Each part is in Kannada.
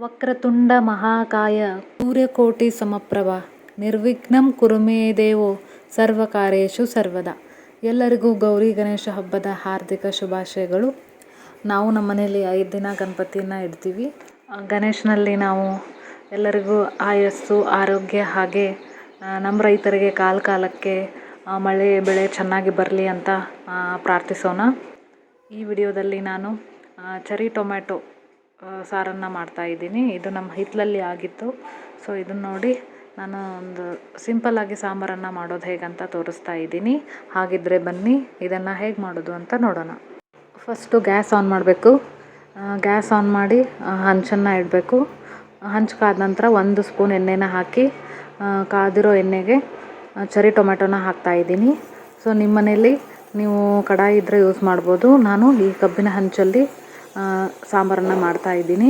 ವಕ್ರತುಂಡ ಮಹಾಕಾಯ. ಸೂರ್ಯಕೋಟಿ ಸಮಪ್ರಭ. ನಿರ್ವಿಘ್ನಂ ಕುರು ದೇವೋ. ಸರ್ವಕಾರ್ಯೇಷು ಸರ್ವದಾ. ಎಲ್ಲರಿಗೂ ಗೌರಿ ಗಣೇಶ ಹಬ್ಬದ ಹಾರ್ದಿಕ ಶುಭಾಶಯಗಳು. ನಾವು ನಮ್ಮ ಮನೆಯಲ್ಲಿ ಐದು ದಿನ ಗಣಪತಿಯನ್ನು ಇಡ್ತೀವಿ. ಗಣೇಶನಲ್ಲಿ ನಾವು ಎಲ್ಲರಿಗೂ ಆಯಸ್ಸು, ಆರೋಗ್ಯ ಹಾಗೆ ನಮ್ಮ ರೈತರಿಗೆ ಕಾಲ ಕಾಲಕ್ಕೆ ಮಳೆ, ಬೆಳೆ ಚೆನ್ನಾಗಿ ಬರಲಿ ಅಂತ ಪ್ರಾರ್ಥಿಸೋಣ. ಈ ವಿಡಿಯೋದಲ್ಲಿ ನಾನು ಚರಿ ಟೊಮ್ಯಾಟೊ ಸಾರನ್ನು ಮಾಡ್ತಾಯಿದ್ದೀನಿ ಇದು ನಮ್ಮ ಹಿತ್ತಲಲ್ಲಿ ಆಗಿತ್ತು. ಸೊ ಇದನ್ನು ನೋಡಿ ನಾನು ಒಂದು ಸಿಂಪಲ್ಲಾಗಿ ಸಾಂಬಾರನ್ನು ಮಾಡೋದು ಹೇಗಂತ ತೋರಿಸ್ತಾ ಇದ್ದೀನಿ. ಹಾಗಿದ್ದರೆ ಬನ್ನಿ, ಇದನ್ನು ಹೇಗೆ ಮಾಡೋದು ಅಂತ ನೋಡೋಣ. ಫಸ್ಟು ಗ್ಯಾಸ್ ಆನ್ ಮಾಡಬೇಕು. ಗ್ಯಾಸ್ ಆನ್ ಮಾಡಿ ಹಂಚನ್ನು ಇಡಬೇಕು. ಹಂಚು ಕಾದ ನಂತರ ಒಂದು ಸ್ಪೂನ್ ಎಣ್ಣೆನ ಹಾಕಿ ಕಾದಿರೋ ಎಣ್ಣೆಗೆ ಚೆರಿ ಟೊಮೆಟೊನ ಹಾಕ್ತಾಯಿದ್ದೀನಿ ಸೊ ನಿಮ್ಮ ಮನೇಲಿ ನೀವು ಕಡಾಯಿ ಇದ್ದರೆ ಯೂಸ್ ಮಾಡ್ಬೋದು. ನಾನು ಈ ಕಬ್ಬಿನ ಹಂಚಲ್ಲಿ ಸಾಂಬಾರನ್ನು ಮಾಡ್ತಾಯಿದ್ದೀನಿ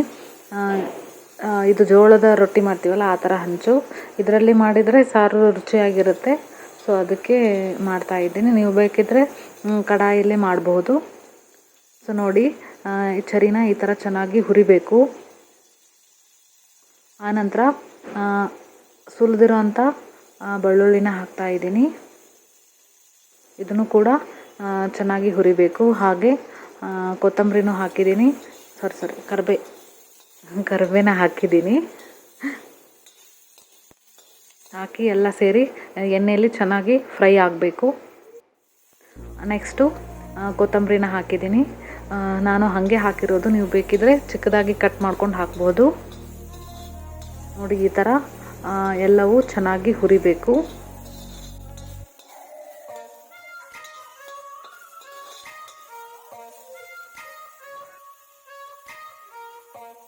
ಇದು ಜೋಳದ ರೊಟ್ಟಿ ಮಾಡ್ತೀವಲ್ಲ, ಆ ಥರ ಹಂಚು. ಇದರಲ್ಲಿ ಮಾಡಿದರೆ ಸಾರು ರುಚಿಯಾಗಿರುತ್ತೆ. ಸೊ ಅದಕ್ಕೆ ಮಾಡ್ತಾಯಿದ್ದೀನಿ ನೀವು ಬೇಕಿದ್ದರೆ ಕಡಾಯಲ್ಲಿ ಮಾಡಬಹುದು ಸೊ ನೋಡಿ ಚರಿನ ಈ ಥರ ಚೆನ್ನಾಗಿ ಹುರಿಬೇಕು. ಆನಂತರ ಸುಲಿದಿರೋ ಬೆಳ್ಳುಳ್ಳಿನ ಹಾಕ್ತಾಯಿದ್ದೀನಿ ಇದನ್ನು ಕೂಡ ಚೆನ್ನಾಗಿ ಹುರಿಬೇಕು. ಹಾಗೆ ಕೊತ್ತಂಬರಿನೂ ಹಾಕಿದ್ದೀನಿ. ಸಾರಿ ಸಾರಿ ಕರಿಬೇ, ಕರಿಬೇನ ಹಾಕಿದ್ದೀನಿ. ಹಾಕಿ ಎಲ್ಲ ಸೇರಿ ಎಣ್ಣೆಯಲ್ಲಿ ಚೆನ್ನಾಗಿ ಫ್ರೈ ಆಗಬೇಕು. ನೆಕ್ಸ್ಟು ಕೊತ್ತಂಬರಿನ ಹಾಕಿದ್ದೀನಿ. ನಾನು ಹಾಗೆ ಹಾಕಿರೋದು. ನೀವು ಬೇಕಿದ್ರೆ ಚಿಕ್ಕದಾಗಿ ಕಟ್ ಮಾಡ್ಕೊಂಡು ಹಾಕ್ಬೋದು. ನೋಡಿ, ಈ ಥರ ಎಲ್ಲವೂ ಚೆನ್ನಾಗಿ ಹುರಿಬೇಕು.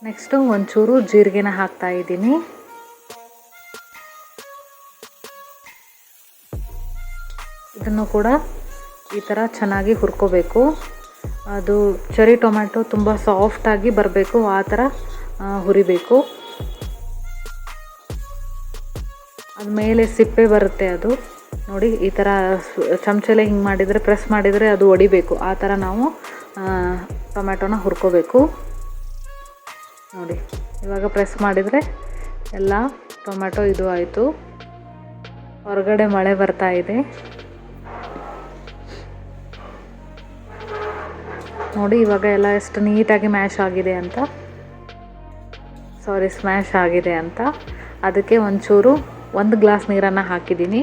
ನೆಕ್ಸ್ಟು ಒಂಚೂರು ಜೀರಿಗೆನ ಹಾಕ್ತಾ ಇದ್ದೀನಿ. ಇದನ್ನು ಕೂಡ ಈ ಥರ ಚೆನ್ನಾಗಿ ಹುರ್ಕೋಬೇಕು. ಅದು ಚೆರಿ ಟೊಮ್ಯಾಟೊ ತುಂಬ ಸಾಫ್ಟಾಗಿ ಬರಬೇಕು, ಆ ಥರ ಹುರಿಬೇಕು. ಅದು ಮೇಲೆ ಸಿಪ್ಪೆ ಬರುತ್ತೆ ಅದು. ನೋಡಿ, ಈ ಥರ ಚಮಚಲೆ ಹಿಂಗೆ ಮಾಡಿದರೆ, ಪ್ರೆಸ್ ಮಾಡಿದರೆ ಅದು ಒಡಿಬೇಕು. ಆ ಥರ ನಾವು ಟೊಮ್ಯಾಟೊನ ಹುರ್ಕೋಬೇಕು. ನೋಡಿ, ಇವಾಗ ಪ್ರೆಸ್ ಮಾಡಿದರೆ ಎಲ್ಲ ಟೊಮ್ಯಾಟೊ ಇದು ಆಯಿತು. ಹೊರಗಡೆ ಮಳೆ ಬರ್ತಾ ಇದೆ. ನೋಡಿ, ಇವಾಗ ಎಲ್ಲ ಎಷ್ಟು ನೀಟಾಗಿ ಮ್ಯಾಶ್ ಆಗಿದೆ ಅಂತ. ಸಾರಿ ಸ್ಮ್ಯಾಶ್ ಆಗಿದೆ ಅಂತ. ಅದಕ್ಕೆ ಒಂಚೂರು ಒಂದು ಗ್ಲಾಸ್ ನೀರನ್ನು ಹಾಕಿದ್ದೀನಿ.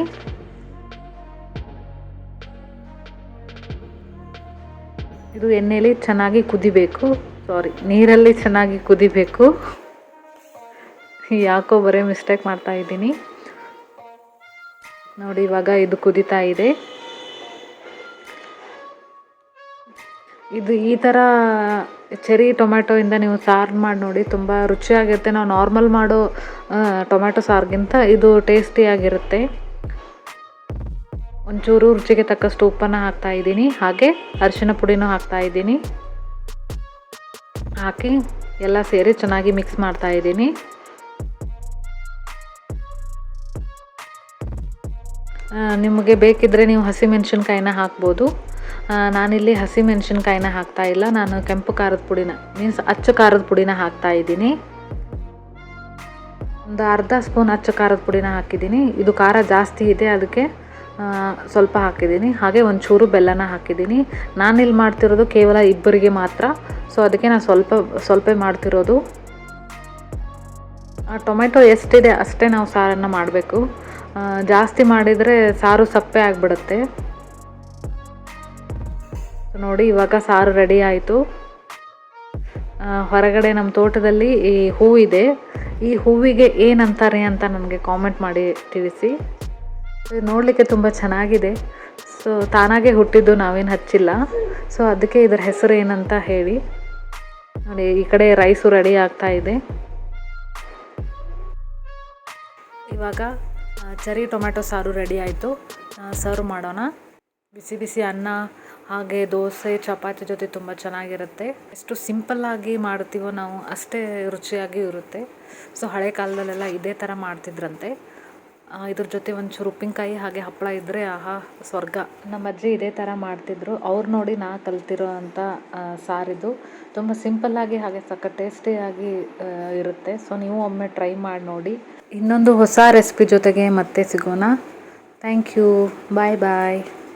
ಇದು ಎಣ್ಣೆಯಲ್ಲಿ ಚೆನ್ನಾಗಿ ಕುದಿಬೇಕು. ಸಾರಿ ನೀರಲ್ಲಿ ಚೆನ್ನಾಗಿ ಕುದಿಬೇಕು. ಯಾಕೋ ಬರೀ ಮಿಸ್ಟೇಕ್ ಮಾಡ್ತಾ ಇದ್ದೀನಿ. ನೋಡಿ, ಇವಾಗ ಇದು ಕುದಿತಾ ಇದೆ. ಇದು ಈ ಥರ ಚೆರಿ ಟೊಮ್ಯಾಟೊಯಿಂದ ನೀವು ಸಾರು ಮಾಡಿ ನೋಡಿ, ತುಂಬ ರುಚಿಯಾಗಿರುತ್ತೆ. ನಾವು ನಾರ್ಮಲ್ ಮಾಡೋ ಟೊಮ್ಯಾಟೊ ಸಾರಿಗಿಂತ ಇದು ಟೇಸ್ಟಿಯಾಗಿರುತ್ತೆ ಒಂಚೂರು ರುಚಿಗೆ ತಕ್ಕಷ್ಟು ಉಪ್ಪನ್ನು ಹಾಕ್ತಾ ಇದ್ದೀನಿ. ಹಾಗೆ ಅರಿಶಿನ ಪುಡಿನೂ ಹಾಕ್ತಾ ಇದ್ದೀನಿ. ಹಾಕಿ ಎಲ್ಲ ಸೇರಿ ಚೆನ್ನಾಗಿ ಮಿಕ್ಸ್ ಮಾಡ್ತಾ ಇದ್ದೀನಿ. ನಿಮಗೆ ಬೇಕಿದ್ದರೆ ನೀವು ಹಸಿ ಮೆಣಸಿನ್ಕಾಯಿನ ಹಾಕ್ಬೋದು ನಾನಿಲ್ಲಿ ಹಸಿಮೆಣ್ಸಿನ್ಕಾಯಿನ ಹಾಕ್ತಾ ಇಲ್ಲ. ನಾನು ಕೆಂಪು ಖಾರದ ಪುಡಿನ ಮೀನ್ಸ್ ಅಚ್ಚ ಖಾರದ ಪುಡಿನ ಹಾಕ್ತಾ ಇದ್ದೀನಿ. ಒಂದು ಅರ್ಧ ಸ್ಪೂನ್ ಅಚ್ಚ ಖಾರದ ಪುಡಿನ ಹಾಕಿದ್ದೀನಿ. ಇದು ಖಾರ ಜಾಸ್ತಿ ಇದೆ, ಅದಕ್ಕೆ ಸ್ವಲ್ಪ ಹಾಕಿದ್ದೀನಿ. ಹಾಗೆ ಒಂಚೂರು ಬೆಲ್ಲನ ಹಾಕಿದ್ದೀನಿ. ಇಲ್ಲಿ ಮಾಡ್ತಿರೋದು ಕೇವಲ ಇಬ್ಬರಿಗೆ ಮಾತ್ರ. ಸೊ ಅದಕ್ಕೆ ನಾನು ಸ್ವಲ್ಪ ಸ್ವಲ್ಪ ಮಾಡ್ತಿರೋದು. ಆ, ಟೊಮೆಟೊ ಎಷ್ಟಿದೆ ಅಷ್ಟೇ ನಾವು ಸಾರನ್ನು ಮಾಡಬೇಕು. ಜಾಸ್ತಿ ಮಾಡಿದರೆ ಸಾರು ಸಪ್ಪೆ ಆಗಿಬಿಡುತ್ತೆ. ನೋಡಿ, ಇವಾಗ ಸಾರು ರೆಡಿ ಆಯಿತು. ಹೊರಗಡೆ ನಮ್ಮ ತೋಟದಲ್ಲಿ ಈ ಹೂವಿದೆ. ಈ ಹೂವಿಗೆ ಏನಂತಾರೆ ಅಂತ ನನಗೆ ಕಾಮೆಂಟ್ ಮಾಡಿ ತಿಳಿಸಿ. ನೋಡಲಿಕ್ಕೆ ತುಂಬ ಚೆನ್ನಾಗಿದೆ. ಸೊ ತಾನಾಗೆ ಹುಟ್ಟಿದ್ದು ನಾವೇನು ಹಚ್ಚಿಲ್ಲ. ಸೊ ಅದಕ್ಕೆ ಇದರ ಹೆಸರು ಏನಂತ ಹೇಳಿ. ನೋಡಿ, ಈ ಕಡೆ ರೈಸು ರೆಡಿ ಆಗ್ತಾ ಇದೆ. ಇವಾಗ ಚರಿ ಟೊಮ್ಯಾಟೊ ಸಾರು ರೆಡಿ ಆಯಿತು. ಸರ್ವ್ ಮಾಡೋಣ. ಬಿಸಿ ಬಿಸಿ ಅನ್ನ, ಹಾಗೆ ದೋಸೆ, ಚಪಾತಿ ಜೊತೆ ತುಂಬ ಚೆನ್ನಾಗಿರುತ್ತೆ. ಎಷ್ಟು ಸಿಂಪಲ್ಲಾಗಿ ಮಾಡ್ತೀವೋ ನಾವು ಅಷ್ಟೇ ರುಚಿಯಾಗಿ ಇರುತ್ತೆ. ಸೊ ಹಳೆ ಕಾಲದಲ್ಲೆಲ್ಲ ಇದೇ ಥರ ಮಾಡ್ತಿದ್ರಂತೆ. ಇದ್ರ ಜೊತೆ ಒಂಚೂರು ಉಪ್ಪಿನಕಾಯಿ ಹಾಗೆ ಹಪ್ಪಳ ಇದ್ದರೆ ಆಹಾ, ಸ್ವರ್ಗ. ನಮ್ಮ ಅಜ್ಜಿ ಇದೇ ಥರ ಮಾಡ್ತಿದ್ರು. ಅವ್ರು ನೋಡಿ ನಾ ಕಲ್ತಿರೋ ಅಂಥ ಸಾರಿದು ತುಂಬ ಸಿಂಪಲ್ಲಾಗಿ ಹಾಗೆ ಸಕ್ಕ ಟೇಸ್ಟಿಯಾಗಿ ಇರುತ್ತೆ. ಸೊ, ನೀವು ಒಮ್ಮೆ ಟ್ರೈ ಮಾಡಿ ನೋಡಿ. ಇನ್ನೊಂದು ಹೊಸ ರೆಸಿಪಿ ಜೊತೆಗೆ ಮತ್ತೆ ಸಿಗೋಣ. Thank you. Bye bye.